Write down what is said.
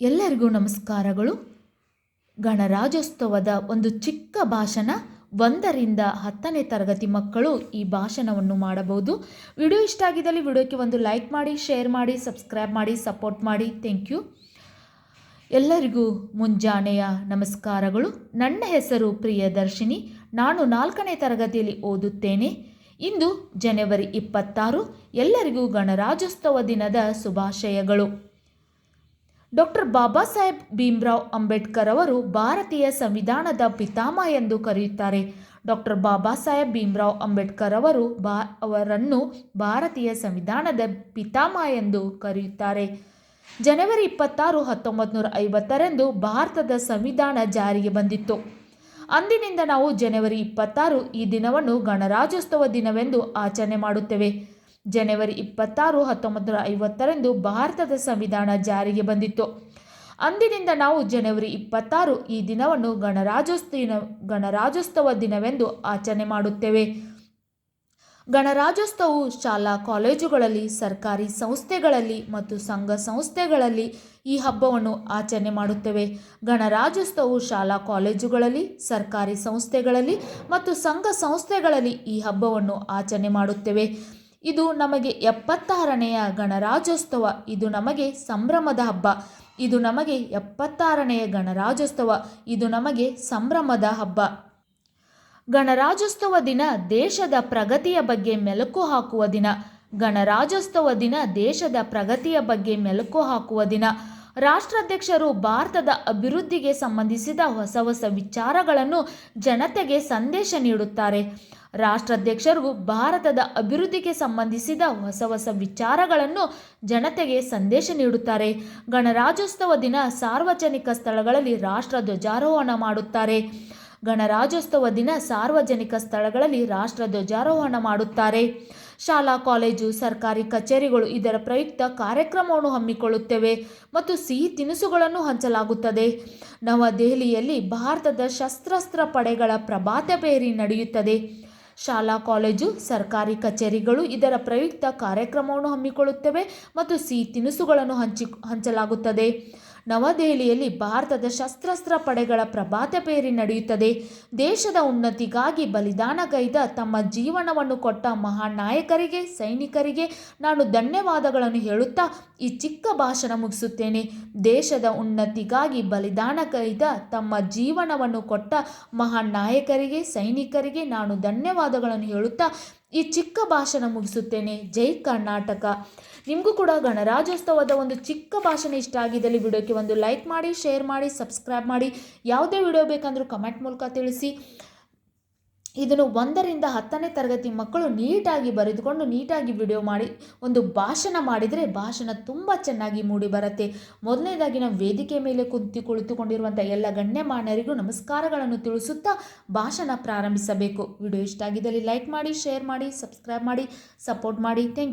ಎಲ್ಲರಿಗೂ ನಮಸ್ಕಾರಗಳು. ಗಣರಾಜ್ಯೋತ್ಸವದ ಒಂದು ಚಿಕ್ಕ ಭಾಷಣ ಒಂದರಿಂದ ಹತ್ತನೇ ತರಗತಿ ಮಕ್ಕಳು ಈ ಭಾಷಣವನ್ನು ಮಾಡಬಹುದು. ವಿಡಿಯೋ ಇಷ್ಟ ಆಗಿದ್ದಲ್ಲಿ ವಿಡಿಯೋಕ್ಕೆ ಒಂದು ಲೈಕ್ ಮಾಡಿ, ಶೇರ್ ಮಾಡಿ, ಸಬ್ಸ್ಕ್ರೈಬ್ ಮಾಡಿ, ಸಪೋರ್ಟ್ ಮಾಡಿ. Thank you. ಎಲ್ಲರಿಗೂ ಮುಂಜಾನೆಯ ನಮಸ್ಕಾರಗಳು. ನನ್ನ ಹೆಸರು ಪ್ರಿಯದರ್ಶಿನಿ. ನಾನು ನಾಲ್ಕನೇ ತರಗತಿಯಲ್ಲಿ ಓದುತ್ತೇನೆ. ಇಂದು ಜನವರಿ ಇಪ್ಪತ್ತಾರು. ಎಲ್ಲರಿಗೂ ಗಣರಾಜ್ಯೋತ್ಸವ ದಿನದ ಶುಭಾಶಯಗಳು. ಡಾಕ್ಟರ್ ಬಾಬಾ ಸಾಹೇಬ್ ಭೀಮ್ರಾವ್ ಅಂಬೇಡ್ಕರ್ ಅವರು ಭಾರತೀಯ ಸಂವಿಧಾನದ ಪಿತಾಮಹ ಎಂದು ಕರೆಯುತ್ತಾರೆ. ಡಾಕ್ಟರ್ ಬಾಬಾ ಸಾಹೇಬ್ ಭೀಮ್ರಾವ್ ಅಂಬೇಡ್ಕರ್ ಅವರು ಬಾ, ಅವರನ್ನು ಭಾರತೀಯ ಸಂವಿಧಾನದ ಪಿತಾಮಹ ಎಂದು ಕರೆಯುತ್ತಾರೆ. ಜನವರಿ ಇಪ್ಪತ್ತಾರು ಹತ್ತೊಂಬತ್ತು ನೂರ ಐವತ್ತರಂದು ಭಾರತದ ಸಂವಿಧಾನ ಜಾರಿಗೆ ಬಂದಿತ್ತು. ಅಂದಿನಿಂದ ನಾವು ಜನವರಿ ಇಪ್ಪತ್ತಾರು ಈ ದಿನವನ್ನು ಗಣರಾಜ್ಯೋತ್ಸವ ದಿನವೆಂದು ಆಚರಣೆ ಮಾಡುತ್ತೇವೆ. ಜನವರಿ ಇಪ್ಪತ್ತಾರು ಹತ್ತೊಂಬತ್ತು ನೂರ ಐವತ್ತರಂದು ಭಾರತದ ಸಂವಿಧಾನ ಜಾರಿಗೆ ಬಂದಿತ್ತು. ಅಂದಿನಿಂದ ನಾವು ಜನವರಿ ಇಪ್ಪತ್ತಾರು ಈ ದಿನವನ್ನು ಗಣರಾಜ್ಯೋತ್ಸವ ಗಣರಾಜ್ಯೋತ್ಸವ ದಿನವೆಂದು ಆಚರಣೆ ಮಾಡುತ್ತೇವೆ. ಗಣರಾಜ್ಯೋತ್ಸವವು ಶಾಲಾ ಕಾಲೇಜುಗಳಲ್ಲಿ, ಸರ್ಕಾರಿ ಸಂಸ್ಥೆಗಳಲ್ಲಿ ಮತ್ತು ಸಂಘ ಸಂಸ್ಥೆಗಳಲ್ಲಿ ಈ ಹಬ್ಬವನ್ನು ಆಚರಣೆ ಮಾಡುತ್ತೇವೆ. ಗಣರಾಜ್ಯೋತ್ಸವವು ಶಾಲಾ ಕಾಲೇಜುಗಳಲ್ಲಿ, ಸರ್ಕಾರಿ ಸಂಸ್ಥೆಗಳಲ್ಲಿ ಮತ್ತು ಸಂಘ ಸಂಸ್ಥೆಗಳಲ್ಲಿ ಈ ಹಬ್ಬವನ್ನು ಆಚರಣೆ ಮಾಡುತ್ತೇವೆ. ಇದು ನಮಗೆ ಎಪ್ಪತ್ತಾರನೆಯ ಗಣರಾಜ್ಯೋತ್ಸವ. ಇದು ನಮಗೆ ಸಂಭ್ರಮದ ಹಬ್ಬ. ಇದು ನಮಗೆ ಎಪ್ಪತ್ತಾರನೆಯ ಗಣರಾಜ್ಯೋತ್ಸವ. ಇದು ನಮಗೆ ಸಂಭ್ರಮದ ಹಬ್ಬ. ಗಣರಾಜ್ಯೋತ್ಸವ ದಿನ ದೇಶದ ಪ್ರಗತಿಯ ಬಗ್ಗೆ ಮೆಲುಕು ಹಾಕುವ ದಿನ. ಗಣರಾಜ್ಯೋತ್ಸವ ದಿನ ದೇಶದ ಪ್ರಗತಿಯ ಬಗ್ಗೆ ಮೆಲುಕು ಹಾಕುವ ದಿನ. ರಾಷ್ಟ್ರಾಧ್ಯಕ್ಷರು ಭಾರತದ ಅಭಿವೃದ್ಧಿಗೆ ಸಂಬಂಧಿಸಿದ ಹೊಸ ಹೊಸ ವಿಚಾರಗಳನ್ನು ಜನತೆಗೆ ಸಂದೇಶ ನೀಡುತ್ತಾರೆ. ರಾಷ್ಟ್ರಾಧ್ಯಕ್ಷರು ಭಾರತದ ಅಭಿವೃದ್ಧಿಗೆ ಸಂಬಂಧಿಸಿದ ಹೊಸ ಹೊಸ ವಿಚಾರಗಳನ್ನು ಜನತೆಗೆ ಸಂದೇಶ ನೀಡುತ್ತಾರೆ. ಗಣರಾಜ್ಯೋತ್ಸವ ದಿನ ಸಾರ್ವಜನಿಕ ಸ್ಥಳಗಳಲ್ಲಿ ರಾಷ್ಟ್ರ ಧ್ವಜಾರೋಹಣ ಮಾಡುತ್ತಾರೆ. ಗಣರಾಜ್ಯೋತ್ಸವ ದಿನ ಸಾರ್ವಜನಿಕ ಸ್ಥಳಗಳಲ್ಲಿ ರಾಷ್ಟ್ರ ಧ್ವಜಾರೋಹಣ ಮಾಡುತ್ತಾರೆ. ಶಾಲಾ, ಕಾಲೇಜು, ಸರ್ಕಾರಿ ಕಚೇರಿಗಳು ಇದರ ಪ್ರಯುಕ್ತ ಕಾರ್ಯಕ್ರಮವನ್ನು ಹಮ್ಮಿಕೊಳ್ಳುತ್ತೇವೆ ಮತ್ತು ಸಿಹಿ ತಿನಿಸುಗಳನ್ನು ಹಂಚಲಾಗುತ್ತದೆ. ನವದೆಹಲಿಯಲ್ಲಿ ಭಾರತದ ಶಸ್ತ್ರಾಸ್ತ್ರ ಪಡೆಗಳ ಪ್ರಭಾತ ಬೇರಿ ನಡೆಯುತ್ತದೆ. ಶಾಲಾ ಕಾಲೇಜು ಸರ್ಕಾರಿ ಕಚೇರಿಗಳು ಇದರ ಪ್ರಯುಕ್ತ ಕಾರ್ಯಕ್ರಮವನ್ನು ಹಮ್ಮಿಕೊಳ್ಳುತ್ತವೆ ಮತ್ತು ಸಿಹಿ ತಿನಿಸುಗಳನ್ನು ಹಂಚಿ ಹಂಚಲಾಗುತ್ತದೆ. ನವದೆಹಲಿಯಲ್ಲಿ ಭಾರತದ ಶಸ್ತ್ರಾಸ್ತ್ರ ಪಡೆಗಳ ಪ್ರಭಾತ ಪೇರಿ ನಡೆಯುತ್ತದೆ. ದೇಶದ ಉನ್ನತಿಗಾಗಿ ಬಲಿದಾನಗೈದ ತಮ್ಮ ಜೀವನವನ್ನು ಕೊಟ್ಟ ಮಹಾನ್ ನಾಯಕರಿಗೆ, ಸೈನಿಕರಿಗೆ ನಾನು ಧನ್ಯವಾದಗಳನ್ನು ಹೇಳುತ್ತಾ ಈ ಚಿಕ್ಕ ಭಾಷಣ ಮುಗಿಸುತ್ತೇನೆ. ದೇಶದ ಉನ್ನತಿಗಾಗಿ ಬಲಿದಾನಗೈದ ತಮ್ಮ ಜೀವನವನ್ನು ಕೊಟ್ಟ ಮಹಾನ್ ನಾಯಕರಿಗೆ, ಸೈನಿಕರಿಗೆ ನಾನು ಧನ್ಯವಾದಗಳನ್ನು ಹೇಳುತ್ತಾ ಈ ಚಿಕ್ಕ ಭಾಷಣ ಮುಗಿಸುತ್ತೇನೆ. ಜೈ ಕರ್ನಾಟಕ. ನಿಮಗೂ ಕೂಡ ಗಣರಾಜ್ಯೋತ್ಸವದ ಒಂದು ಚಿಕ್ಕ ಭಾಷಣ ಇಷ್ಟ ಆಗಿದ್ದಲ್ಲಿ ವಿಡಿಯೋಕ್ಕೆ ಒಂದು ಲೈಕ್ ಮಾಡಿ, ಶೇರ್ ಮಾಡಿ, ಸಬ್ಸ್ಕ್ರೈಬ್ ಮಾಡಿ. ಯಾವುದೇ ವಿಡಿಯೋ ಬೇಕಂದರೂ ಕಮೆಂಟ್ ಮೂಲಕ ತಿಳಿಸಿ. ಇದನ್ನು ಒಂದರಿಂದ ಹತ್ತನೇ ತರಗತಿ ಮಕ್ಕಳು ನೀಟಾಗಿ ಬರೆದುಕೊಂಡು ನೀಟಾಗಿ ವಿಡಿಯೋ ಮಾಡಿ, ಒಂದು ಭಾಷಣ ಮಾಡಿದರೆ ಭಾಷಣ ತುಂಬ ಚೆನ್ನಾಗಿ ಮೂಡಿ ಬರುತ್ತೆ. ಮೊದಲನೇದಾಗಿ ನಾವು ವೇದಿಕೆ ಮೇಲೆ ಕುಂತು ಕುಳಿತುಕೊಂಡಿರುವಂಥ ಎಲ್ಲ ಗಣ್ಯಮಾನ್ಯರಿಗೂ ನಮಸ್ಕಾರಗಳನ್ನು ತಿಳಿಸುತ್ತಾ ಭಾಷಣ ಪ್ರಾರಂಭಿಸಬೇಕು. ವಿಡಿಯೋ ಇಷ್ಟ ಆಗಿದ್ದಲ್ಲಿ ಲೈಕ್ ಮಾಡಿ ಶೇರ್ ಮಾಡಿ ಸಬ್ಸ್ಕ್ರೈಬ್ ಮಾಡಿ ಸಪೋರ್ಟ್ ಮಾಡಿ. ಥ್ಯಾಂಕ್